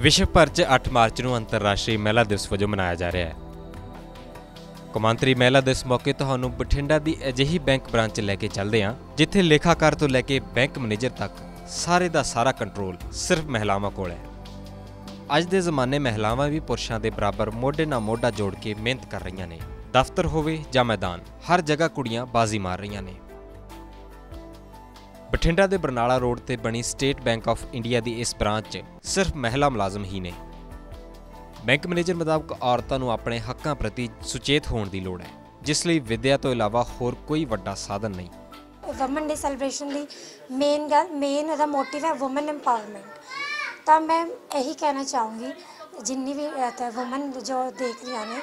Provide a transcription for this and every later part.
ਵਿਸ਼ਵ ਭਰ 'ਚ 8 ਮਾਰਚ ਨੂੰ ਅੰਤਰਰਾਸ਼ਟਰੀ ਮਹਿਲਾ ਦਿਵਸ ਵਜੋਂ ਮਨਾਇਆ ਜਾ ਰਿਹਾ ਹੈ। ਕੌਮਾਂਤਰੀ ਮਹਿਲਾ ਦਿਵਸ ਮੌਕੇ ਤੁਹਾਨੂੰ ਬਠਿੰਡਾ ਦੀ ਅਜਿਹੀ ਬੈਂਕ ਬ੍ਰਾਂਚ ਲੈ ਕੇ ਚੱਲਦੇ ਹਾਂ, ਜਿੱਥੇ ਲੇਖਾਕਾਰ ਤੋਂ ਲੈ ਕੇ ਬੈਂਕ ਮੈਨੇਜਰ ਤੱਕ ਸਾਰੇ ਦਾ ਸਾਰਾ ਕੰਟਰੋਲ ਸਿਰਫ ਮਹਿਲਾਵਾਂ ਕੋਲ ਹੈ। ਅੱਜ ਦੇ ਜ਼ਮਾਨੇ ਮਹਿਲਾਵਾਂ ਵੀ ਪੁਰਸ਼ਾਂ ਦੇ ਬਰਾਬਰ ਮੋਢੇ ਨਾਲ ਮੋਢਾ ਜੋੜ ਕੇ ਮਿਹਨਤ ਕਰ ਰਹੀਆਂ ਨੇ। ਦਫ਼ਤਰ ਹੋਵੇ ਜਾਂ ਮੈਦਾਨ, ਹਰ ਜਗ੍ਹਾ ਕੁੜੀਆਂ ਬਾਜ਼ੀ ਮਾਰ ਰਹੀਆਂ ਨੇ। ਬਠਿੰਡਾ ਦੇ ਬਰਨਾਲਾ ਰੋਡ ਤੇ ਬਣੀ ਸਟੇਟ ਬੈਂਕ ਆਫ ਇੰਡੀਆ ਦੀ ਇਸ ਬ੍ਰਾਂਚ 'ਚ ਸਿਰਫ ਮਹਿਲਾ ਮੁਲਾਜ਼ਮ ਹੀ ਨੇ। ਬੈਂਕ ਮੈਨੇਜਰ ਮੁਤਾਬਕ ਔਰਤਾਂ ਨੂੰ ਆਪਣੇ ਹੱਕਾਂ ਪ੍ਰਤੀ ਸੁਚੇਤ ਹੋਣ ਦੀ ਲੋੜ ਹੈ, ਜਿਸ ਲਈ ਵਿਦਿਆ ਤੋਂ ਇਲਾਵਾ ਹੋਰ ਕੋਈ ਵੱਡਾ ਸਾਧਨ ਨਹੀਂ। ਵਮਨ ਡੇ ਸੈਲੀਬ੍ਰੇਸ਼ਨ ਦੀ ਮੇਨ ਗੱਲ ਮੇਨ ਇਹਦਾ ਮੋਟਿਵ ਹੈ ਔਮਨ ਐਮਪਾਵਰਮੈਂਟ ਤਾਂ ਮੈਂ ਇਹੀ ਕਹਿਣਾ ਚਾਹੂੰਗੀ, ਜਿੰਨੀ ਵੀ ਵੂਮਨ ਜੋ ਦੇਖ ਰਹੀਆਂ ਨੇ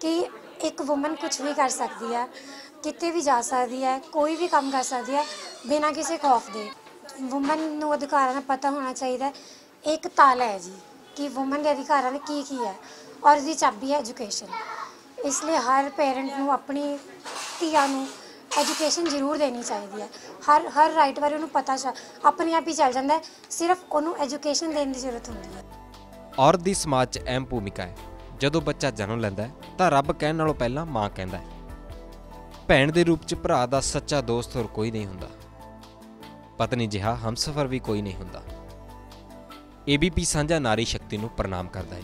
ਕਿ ਇੱਕ ਵੂਮਨ ਕੁਝ ਵੀ ਕਰ ਸਕਦੀ ਹੈ ਕਿਤੇ ਵੀ ਜਾ ਸਕਦੀ ਹੈ ਕੋਈ ਵੀ ਕੰਮ ਕਰ ਸਕਦੀ ਹੈ ਬਿਨਾਂ ਕਿਸੇ ਖੌਫ ਦੇ। ਵੂਮਨ ਨੂੰ ਅਧਿਕਾਰਾਂ ਦਾ ਪਤਾ ਹੋਣਾ ਚਾਹੀਦਾ ਹੈ। ਇੱਕ ਤਾਲਾ ਹੈ ਜੀ ਕਿ ਵੂਮਨ ਦੇ ਅਧਿਕਾਰਾਂ ਨੇ ਕੀ ਕੀ ਹੈ ਔਰ ਇਹਦੀ ਚਾਬੀ ਹੈ ਐਜੂਕੇਸ਼ਨ ਇਸ ਲਈ ਹਰ ਪੇਰੈਂਟ ਨੂੰ ਆਪਣੀ ਧੀਆਂ ਨੂੰ ਐਜੂਕੇਸ਼ਨ ਜ਼ਰੂਰ ਦੇਣੀ ਚਾਹੀਦੀ ਹੈ। ਹਰ ਹਰ ਰਾਈਟ ਬਾਰੇ ਉਹਨੂੰ ਪਤਾ ਚਾ, ਆਪਣੇ ਆਪ ਹੀ ਚੱਲ ਜਾਂਦਾ ਹੈ। ਸਿਰਫ ਉਹਨੂੰ ਐਜੂਕੇਸ਼ਨ ਦੇਣ ਦੀ ਜ਼ਰੂਰਤ ਹੁੰਦੀ ਹੈ। ਔਰਤ ਦੀ ਸਮਾਜ 'ਚ ਅਹਿਮ ਭੂਮਿਕਾ ਹੈ। ਜਦੋਂ ਬੱਚਾ ਜਨਮ ਲੈਂਦਾ ਹੈ, ਤਾਂ ਰੱਬ ਕਹਿਣ ਨਾਲੋਂ ਪਹਿਲਾਂ ਮਾਂ ਕਹਿੰਦਾ ਹੈ। ਭੈਣ ਦੇ ਰੂਪ 'ਚ ਭਰਾ ਦਾ ਸੱਚਾ ਦੋਸਤ ਹੋਰ ਕੋਈ ਨਹੀਂ ਹੁੰਦਾ। ਪਤਨੀ ਜਿਹਾ ਹਮਸਫਰ ਵੀ ਕੋਈ ਨਹੀਂ ਹੁੰਦਾ। ਏਬੀਪੀ ਸਾਂਝਾ ਨਾਰੀ ਸ਼ਕਤੀ ਨੂੰ ਪ੍ਰਣਾਮ ਕਰਦਾ ਹੈ।